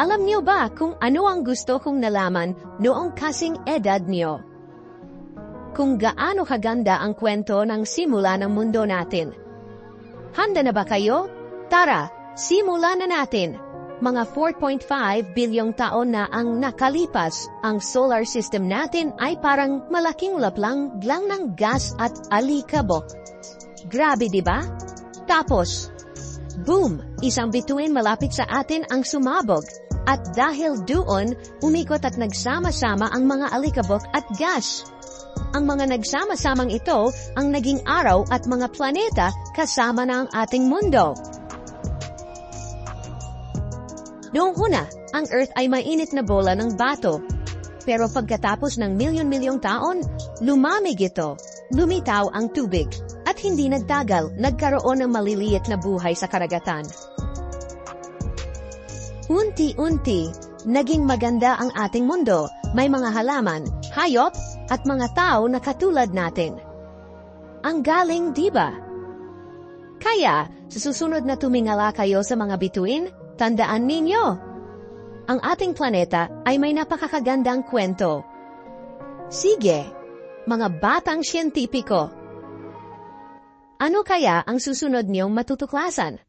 Alam niyo ba kung ano ang gusto kong nalaman noong kasing edad niyo? Kung gaano kaganda ang kwento ng simula ng mundo natin. Handa na ba kayo? Tara, simulan na natin! Mga 4.5 bilyong taon na ang nakalipas, ang solar system natin ay parang malaking laplang lang ng gas at alikabok. Grabe di ba? Tapos, boom! Isang bituin malapit sa atin ang sumabog. At dahil doon, umikot at nagsama-sama ang mga alikabok at gas. Ang mga nagsama-samang ito ang naging araw at mga planeta kasama na ating mundo. Noong una, ang Earth ay mainit na bola ng bato. Pero pagkatapos ng milyon-milyong taon, lumamig ito. Lumitaw ang tubig. At hindi nagtagal, nagkaroon ng maliliit na buhay sa karagatan. Unti-unti, naging maganda ang ating mundo. May mga halaman, hayop, at mga tao na katulad natin. Ang galing, di ba? Kaya, sa susunod na tumingala kayo sa mga bituin, tandaan ninyo. Ang ating planeta ay may napakakagandang kwento. Sige, mga batang siyentipiko. Ano kaya ang susunod niyong matutuklasan?